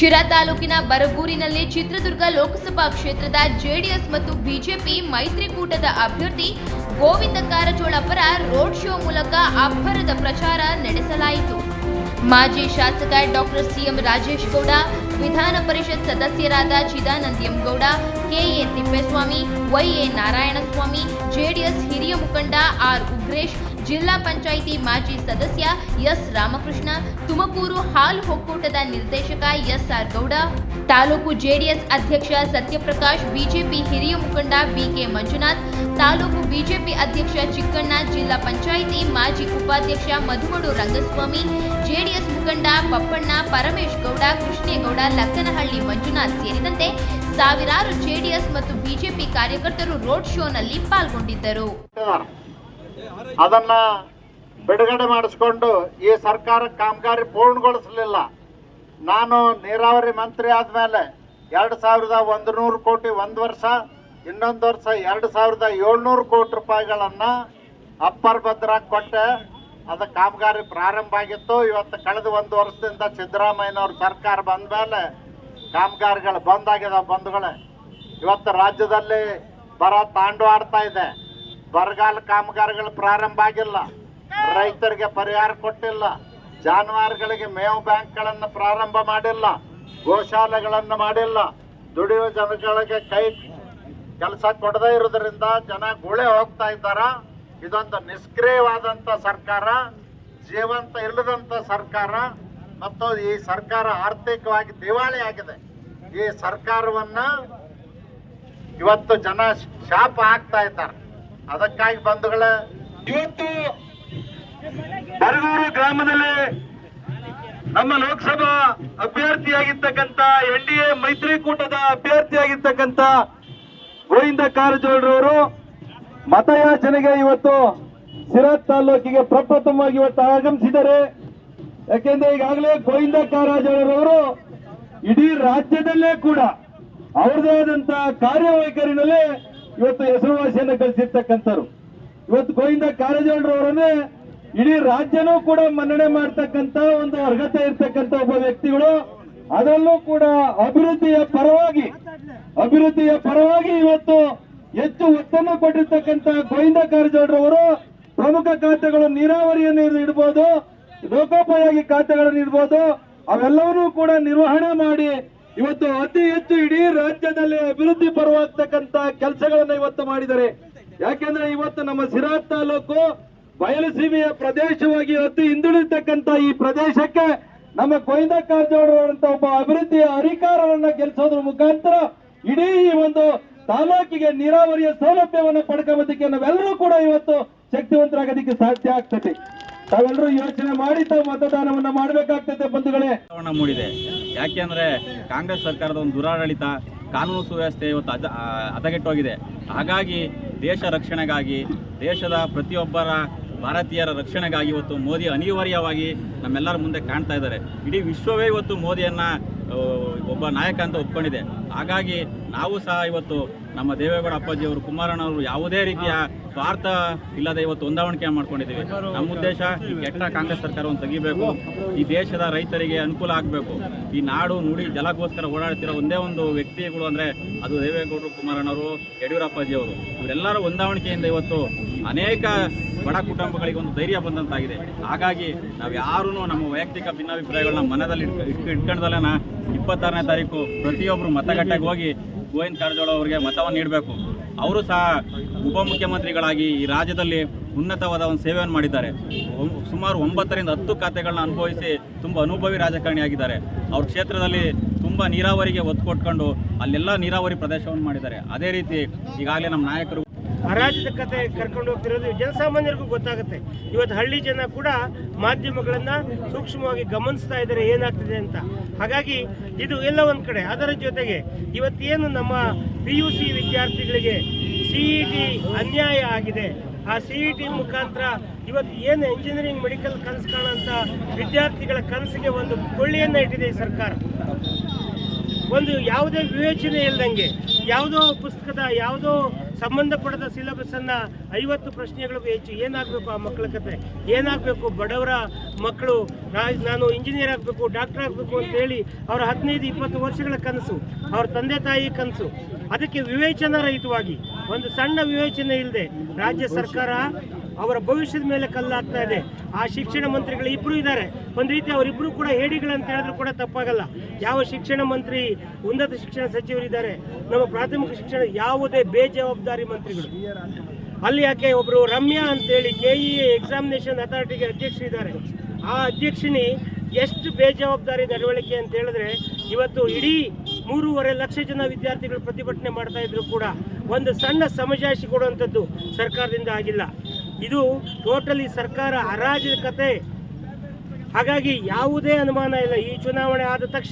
ಶಿರಾ ತಾಲೂಕಿನ ಬರಗೂರಿನಲ್ಲಿ ಚಿತ್ರದುರ್ಗ ಲೋಕಸಭಾ ಕ್ಷೇತ್ರದ ಜೆಡಿಎಸ್ ಮತ್ತು ಬಿಜೆಪಿ ಮೈತ್ರಿಕೂಟದ ಅಭ್ಯರ್ಥಿ ಗೋವಿಂದ ಕಾರಜೋಳ ಪರ ರೋಡ್ ಶೋ ಮೂಲಕ ಅಬ್ಬರದ ಪ್ರಚಾರ ನಡೆಸಲಾಯಿತು. ಮಾಜಿ ಶಾಸಕ ಡಾಕ್ಟರ್ ಸಿಎಂ ರಾಜೇಶ್ ಗೌಡ, ವಿಧಾನ ಪರಿಷತ್ ಸದಸ್ಯರಾದ Chidananda M Gowda K A Thippeswamy Y A Narayanaswamy, JDS ಹಿರಿಯ ಮುಖಂಡ ಆರ್ ಉಗ್ರೇಶ್ ಜಿಲ್ಲಾ ಪಂಚಾಯಿತಿ ಮಾಜಿ ಸದಸ್ಯ ಎಸ್ ರಾಮಕೃಷ್ಣ, ತುಮಕೂರು ಹಾಲು ಒಕ್ಕೂಟದ ನಿರ್ದೇಶಕ S R Gowda, taluk JDS ಅಧ್ಯಕ್ಷ ಸತ್ಯಪ್ರಕಾಶ್, ಬಿಜೆಪಿ ಹಿರಿಯ ಮುಖಂಡ ಬಿಕೆ ಮಂಜುನಾಥ್, ತಾಲೂಕು ಬಿಜೆಪಿ ಅಧ್ಯಕ್ಷ ಚಿಕ್ಕಣ್ಣ, ಜಿಲ್ಲಾ ಪಂಚಾಯಿತಿ ಮಾಜಿ ಉಪಾಧ್ಯಕ್ಷ ಮಧುಮಡು ರಂಗಸ್ವಾಮಿ, ಜೆಡಿಎಸ್ ಮುಖಂಡ ಪಪ್ಪಣ್ಣ ಪರಮೇಶ್ ಗೌಡ, ಕೃಷ್ಣೇಗೌಡ, ಲಕ್ಕನಹಳ್ಳಿ ಮಂಜುನಾಥ್ ಸೇರಿದಂತೆ ಸಾವಿರಾರು ಜೆಡಿಎಸ್ ಮತ್ತು ಬಿಜೆಪಿ ಕಾರ್ಯಕರ್ತರು ರೋಡ್ ಶೋನಲ್ಲಿ ಪಾಲ್ಗೊಂಡಿದ್ದರು. ಅದನ್ನ ಬಿಡುಗಡೆ ಮಾಡಿಸ್ಕೊಂಡು ಈ ಸರ್ಕಾರ ಕಾಮಗಾರಿ ಪೂರ್ಣಗೊಳಿಸಲಿಲ್ಲ. ನಾನು ನೀರಾವರಿ ಮಂತ್ರಿ ಆದಮೇಲೆ ಎರಡು ಸಾವಿರದ ಒಂದು ನೂರು ಕೋಟಿ ಒಂದು ವರ್ಷ, ಇನ್ನೊಂದು ವರ್ಷ ಎರಡು ಸಾವಿರದ ಏಳ್ನೂರು ಕೋಟಿ ರೂಪಾಯಿಗಳನ್ನು ಅಪ್ಪರ್ ಭದ್ರ ಕೊಟ್ಟೆ. ಅದು ಕಾಮಗಾರಿ ಪ್ರಾರಂಭ ಆಗಿತ್ತು. ಇವತ್ತು ಕಳೆದ ಒಂದು ವರ್ಷದಿಂದ ಸಿದ್ದರಾಮಯ್ಯನವ್ರ ಸರ್ಕಾರ ಬಂದ ಮೇಲೆ ಕಾಮಗಾರಿಗಳು ಆಗಿದಾವ ಬಂಧುಗಳೇ. ಇವತ್ತು ರಾಜ್ಯದಲ್ಲಿ ಬರ ತಾಂಡು ಆಡ್ತಾ ಇದೆ. ಬರಗಾಲ ಕಾಮಗಾರಿಗಳು ಪ್ರಾರಂಭ ಆಗಿಲ್ಲ. ರೈತರಿಗೆ ಪರಿಹಾರ ಕೊಟ್ಟಿಲ್ಲ. ಜಾನುವಾರುಗಳಿಗೆ ಮೇವು ಬ್ಯಾಂಕ್ಗಳನ್ನು ಪ್ರಾರಂಭ ಮಾಡಿಲ್ಲ. ಗೋಶಾಲೆಗಳನ್ನು ಮಾಡಿಲ್ಲ. ದುಡಿಯುವ ಜನಗಳಿಗೆ ಕೈ ಕೆಲಸ ಕೊಡದೇ ಇರೋದ್ರಿಂದ ಜನ ಗುಳೆ ಹೋಗ್ತಾ ಇದ್ದಾರ? ಇದೊಂದು ನಿಷ್ಕ್ರಿಯವಾದಂಥ ಸರ್ಕಾರ, ಜೀವಂತ ಇಲ್ಲದಂಥ ಸರ್ಕಾರ ಮತ್ತು ಈ ಸರ್ಕಾರ ಆರ್ಥಿಕವಾಗಿ ದಿವಾಳಿ ಆಗಿದೆ. ಈ ಸರ್ಕಾರವನ್ನ ಇವತ್ತು ಜನ ಶಾಪ ಹಾಕ್ತಾ ಇದ್ದಾರೆ. ಅದಕ್ಕಾಗಿ ಬಂಧುಗಳ, ಇವತ್ತು ಬರಗೂರು ಗ್ರಾಮದಲ್ಲಿ ನಮ್ಮ ಲೋಕಸಭಾ ಅಭ್ಯರ್ಥಿಯಾಗಿರ್ತಕ್ಕಂಥ ಎನ್ ಡಿ ಎ ಮೈತ್ರಿಕೂಟದ ಅಭ್ಯರ್ಥಿಯಾಗಿರ್ತಕ್ಕಂಥ ಗೋವಿಂದ ಕಾರಜೋಳರವರು ಮತಯಾಚನೆಗೆ ಇವತ್ತು ಸಿರಾ ತಾಲೂಕಿಗೆ ಪ್ರಪ್ರಥಮವಾಗಿ ಇವತ್ತು ಆಗಮಿಸಿದ್ದಾರೆ. ಯಾಕೆಂದ್ರೆ ಈಗಾಗಲೇ ಗೋವಿಂದ ಕಾರಜೋಳರವರು ಇಡೀ ರಾಜ್ಯದಲ್ಲೇ ಕೂಡ ಅವ್ರದೇ ಆದಂತಹ ಕಾರ್ಯವೈಖರಿನಲ್ಲೇ ಇವತ್ತು ಹೆಸರುವಾಸಿಯನ್ನು ಗಳಿಸಿರ್ತಕ್ಕಂಥವ್ರು ಇವತ್ತು ಗೋವಿಂದ ಕಾರಜೋಳರವರನ್ನೇ ಇಡೀ ರಾಜ್ಯನೂ ಕೂಡ ಮನ್ನಣೆ ಮಾಡ್ತಕ್ಕಂತ ಒಂದು ಅರ್ಹತೆ ಇರ್ತಕ್ಕಂಥ ಒಬ್ಬ ವ್ಯಕ್ತಿಗಳು. ಅದರಲ್ಲೂ ಕೂಡ ಅಭಿವೃದ್ಧಿಯ ಪರವಾಗಿ ಅಭಿವೃದ್ಧಿಯ ಪರವಾಗಿ ಇವತ್ತು ಹೆಚ್ಚು ಒತ್ತನ್ನು ಕೊಟ್ಟಿರ್ತಕ್ಕಂಥ ಗೋವಿಂದ ಕಾರಜೋಳರವರು ಪ್ರಮುಖ ಖಾತೆಗಳು ನೀರಾವರಿಯನ್ನು ಇಡ್ಬೋದು, ಲೋಕೋಪಯೋಗಿ ಖಾತೆಗಳನ್ನು ಇಡ್ಬೋದು, ಅವೆಲ್ಲವನ್ನೂ ಕೂಡ ನಿರ್ವಹಣೆ ಮಾಡಿ ಇವತ್ತು ಅತಿ ಹೆಚ್ಚು ಇಡೀ ರಾಜ್ಯದಲ್ಲಿ ಅಭಿವೃದ್ಧಿ ಪರವಾಗ್ತಕ್ಕಂತ ಕೆಲಸಗಳನ್ನ ಇವತ್ತು ಮಾಡಿದ್ದಾರೆ. ಯಾಕೆಂದ್ರೆ ಇವತ್ತು ನಮ್ಮ ಸಿರಾ ತಾಲೂಕು ಬಯಲುಸೀಮೆಯ ಪ್ರದೇಶವಾಗಿ ಅತಿ ಹಿಂದುಳಿತಕ್ಕಂತ ಈ ಪ್ರದೇಶಕ್ಕೆ ನಮ್ಮ ಗೋವಿಂದ ಕಾರಜೋಳರಂತ ಒಬ್ಬ ಅಭಿವೃದ್ಧಿಯ ಅಧಿಕಾರವನ್ನ ಗೆಲ್ಲಿಸೋದ್ರ ಮುಖಾಂತರ ಇಡೀ ಈ ಒಂದು ತಾಲೂಕಿಗೆ ನೀರಾವರಿಯ ಸೌಲಭ್ಯವನ್ನು ಪಡ್ಕೊಂಬದಕ್ಕೆ ನಾವೆಲ್ಲರೂ ಕೂಡ ಇವತ್ತು ಶಕ್ತಿವಂತರಾಗೋದಕ್ಕೆ ಸಾಧ್ಯ ಆಗ್ತದೆ. ತಾವೆಲ್ಲರೂ ಯೋಚನೆ ಮಾಡಿ ತಾವು ಮತದಾನವನ್ನ ಮಾಡಬೇಕಾಗ್ತದೆ ಬಂಧುಗಳೇ. ಮೂಡಿದೆ. ಯಾಕೆಂದ್ರೆ ಕಾಂಗ್ರೆಸ್ ಸರ್ಕಾರದ ಒಂದು ದುರಾಡಳಿತ, ಕಾನೂನು ಸುವ್ಯವಸ್ಥೆ ಇವತ್ತು ಅದ ಹದಗೆಟ್ಟೋಗಿದೆ. ಹಾಗಾಗಿ ದೇಶ ರಕ್ಷಣೆಗಾಗಿ, ದೇಶದ ಪ್ರತಿಯೊಬ್ಬರ ಭಾರತೀಯರ ರಕ್ಷಣೆಗಾಗಿ ಇವತ್ತು ಮೋದಿ ಅನಿವಾರ್ಯವಾಗಿ ನಮ್ಮೆಲ್ಲರ ಮುಂದೆ ಕಾಣ್ತಾ ಇದ್ದಾರೆ. ಇಡೀ ವಿಶ್ವವೇ ಇವತ್ತು ಮೋದಿಯನ್ನ ಒಬ್ಬ ನಾಯಕ ಅಂತ ಒಪ್ಕೊಂಡಿದೆ. ಹಾಗಾಗಿ ನಾವು ಸಹ ಇವತ್ತು ನಮ್ಮ ದೇವೇಗೌಡ ಅಪ್ಪಾಜಿ ಅಪ್ಪಾಜಿಯವರು ಕುಮಾರಣ್ಣವರು ಯಾವುದೇ ರೀತಿಯ ಸ್ವಾರ್ಥ ಇಲ್ಲದೆ ಇವತ್ತು ಹೊಂದಾವಣಿಕೆ ಮಾಡ್ಕೊಂಡಿದ್ದೀವಿ. ನಮ್ಮ ಉದ್ದೇಶ ಈ ಕೆಟ್ಟ ಕಾಂಗ್ರೆಸ್ ಸರ್ಕಾರವನ್ನು ತೆಗಿಬೇಕು. ಈ ದೇಶದ ರೈತರಿಗೆ ಅನುಕೂಲ ಆಗಬೇಕು. ಈ ನಾಡು ನುಡಿ ಜಲಕ್ಕೋಸ್ಕರ ಓಡಾಡ್ತಿರೋ ಒಂದೇ ಒಂದು ವ್ಯಕ್ತಿಗಳು ಅಂದರೆ ಅದು ದೇವೇಗೌಡರು ಕುಮಾರಣ್ಣವರು ಯಡಿಯೂರಪ್ಪಾಜಿಯವರು ಇವರೆಲ್ಲರ ಹೊಂದಾವಣಿಕೆಯಿಂದ ಇವತ್ತು ಅನೇಕ ಬಡ ಕುಟುಂಬಗಳಿಗೆ ಒಂದು ಧೈರ್ಯ ಬಂದಂತಾಗಿದೆ. ಹಾಗಾಗಿ ನಾವು ಯಾರೂ ನಮ್ಮ ವೈಯಕ್ತಿಕ ಭಿನ್ನಾಭಿಪ್ರಾಯಗಳನ್ನ ಮನದಲ್ಲಿ ಇಟ್ಕ ಇಪ್ಪತ್ತಾರನೇ ತಾರೀಕು ಪ್ರತಿಯೊಬ್ಬರು ಮತಗಟ್ಟೆಗೆ ಹೋಗಿ ಗೋವಿಂದ ಕಾರಜೋಳ ಅವರಿಗೆ ಮತವನ್ನು ನೀಡಬೇಕು. ಅವರು ಸಹ ಉಪಮುಖ್ಯಮಂತ್ರಿಗಳಾಗಿ ಈ ರಾಜ್ಯದಲ್ಲಿ ಉನ್ನತವಾದ ಒಂದು ಸೇವೆಯನ್ನು ಮಾಡಿದ್ದಾರೆ. ಸುಮಾರು ಒಂಬತ್ತರಿಂದ ಹತ್ತು ಖಾತೆಗಳನ್ನ ಅನುಭವಿಸಿ ತುಂಬ ಅನುಭವಿ ರಾಜಕಾರಣಿಯಾಗಿದ್ದಾರೆ ಅವ್ರ ಕ್ಷೇತ್ರದಲ್ಲಿ ತುಂಬ ನೀರಾವರಿಗೆ ಒತ್ತು ಕೊಟ್ಕೊಂಡು ಅಲ್ಲೆಲ್ಲ ನೀರಾವರಿ ಪ್ರದೇಶವನ್ನು ಮಾಡಿದ್ದಾರೆ. ಅದೇ ರೀತಿ ಈಗಾಗಲೇ ನಮ್ಮ ನಾಯಕರು ಅರಾಜಕತೆ ಕರ್ಕೊಂಡು ಹೋಗ್ತಿರೋದು ಜನಸಾಮಾನ್ಯರಿಗೂ ಗೊತ್ತಾಗುತ್ತೆ. ಇವತ್ತು ಹಳ್ಳಿ ಜನ ಕೂಡ ಮಾಧ್ಯಮಗಳನ್ನ ಸೂಕ್ಷ್ಮವಾಗಿ ಗಮನಿಸ್ತಾ ಇದ್ದಾರೆ, ಏನಾಗ್ತಿದೆ ಅಂತ. ಹಾಗಾಗಿ ಇದು ಎಲ್ಲ ಒಂದು ಕಡೆ. ಅದರ ಜೊತೆಗೆ ಇವತ್ತೇನು ನಮ್ಮ ಪಿ ಯು ಸಿ ವಿದ್ಯಾರ್ಥಿಗಳಿಗೆ ಸಿ ಇ ಟಿ ಅನ್ಯಾಯ ಆಗಿದೆ. ಆ ಸಿ ಇ ಟಿ ಮುಖಾಂತರ ಇವತ್ತು ಏನು ಇಂಜಿನಿಯರಿಂಗ್ ಮೆಡಿಕಲ್ ಕನಸು ಕಾಣೋಂಥ ವಿದ್ಯಾರ್ಥಿಗಳ ಕನಸಿಗೆ ಒಂದು ಕೊಳ್ಳಿಯನ್ನು ಇಟ್ಟಿದೆ ಈ ಸರ್ಕಾರ. ಒಂದು ಯಾವುದೇ ವಿವೇಚನೆ ಇಲ್ಲದಂಗೆ ಯಾವುದೋ ಪುಸ್ತಕದ ಯಾವುದೋ ಸಂಬಂಧಪಡದ ಸಿಲೆಬಸ್ ಅನ್ನ ಐವತ್ತು ಪ್ರಶ್ನೆಗಳಿಗೂ ಹೆಚ್ಚು ಏನಾಗಬೇಕು ಆ ಮಕ್ಕಳ ಕತೆ? ಏನಾಗಬೇಕು? ಬಡವರ ಮಕ್ಕಳು ನಾನು ಇಂಜಿನಿಯರ್ ಆಗಬೇಕು ಡಾಕ್ಟರ್ ಆಗಬೇಕು ಅಂತ ಹೇಳಿ ಅವರ ಹದಿನೈದು, ಇಪ್ಪತ್ತು ವರ್ಷಗಳ ಕನಸು, ಅವ್ರ ತಂದೆ ತಾಯಿ ಕನಸು. ಅದಕ್ಕೆ ವಿವೇಚನಾ ರಹಿತವಾಗಿ ಒಂದು ಸಣ್ಣ ವಿವೇಚನೆ ಇಲ್ಲದೆ ರಾಜ್ಯ ಸರ್ಕಾರ ಅವರ ಭವಿಷ್ಯದ ಮೇಲೆ ಕಲ್ಲಾಗ್ತಾ ಇದೆ. ಆ ಶಿಕ್ಷಣ ಮಂತ್ರಿಗಳು ಇಬ್ಬರು ಇದ್ದಾರೆ. ಒಂದು ರೀತಿ ಅವರಿಬ್ಬರು ಕೂಡ ಹೇಡಿಗಳಂತ ಹೇಳಿದ್ರು ಕೂಡ ತಪ್ಪಾಗಲ್ಲ. ಯಾವ ಶಿಕ್ಷಣ ಮಂತ್ರಿ, ಉನ್ನತ ಶಿಕ್ಷಣ ಸಚಿವರಿದ್ದಾರೆ ನಮ್ಮ ಪ್ರಾಥಮಿಕ ಶಿಕ್ಷಣ ಯಾವುದೇ ಬೇಜವಾಬ್ದಾರಿ ಮಂತ್ರಿಗಳು. ಅಲ್ಲಿ ಯಾಕೆ ಒಬ್ಬರು ರಮ್ಯಾ ಅಂತೇಳಿ ಕೆ ಇ ಎಕ್ಸಾಮಿನೇಷನ್ ಅಥಾರಿಟಿಗೆ ಅಧ್ಯಕ್ಷರಿದ್ದಾರೆ ಆ ಅಧ್ಯಕ್ಷಿಣಿ ಎಷ್ಟು ಬೇಜವಾಬ್ದಾರಿ ನಡವಳಿಕೆ ಅಂತ ಹೇಳಿದ್ರೆ ಇವತ್ತು ಇಡೀ ಮೂರುವರೆ ಲಕ್ಷ ಜನ ವಿದ್ಯಾರ್ಥಿಗಳು ಪ್ರತಿಭಟನೆ ಮಾಡ್ತಾ ಇದ್ರು ಕೂಡ. ಒಂದು ಸಣ್ಣ ಸಮಜಾಯಿಷಿ ಕೊಡುವಂಥದ್ದು ಸರ್ಕಾರದಿಂದ ಆಗಿಲ್ಲ. ಇದು ಟೋಟಲಿ ಸರ್ಕಾರ ಅರಾಜಕತೆ. ಹಾಗಾಗಿ ಯಾವುದೇ ಅನುಮಾನ ಇಲ್ಲ. ಈ ಚುನಾವಣೆ ಆದ ತಕ್ಷಣ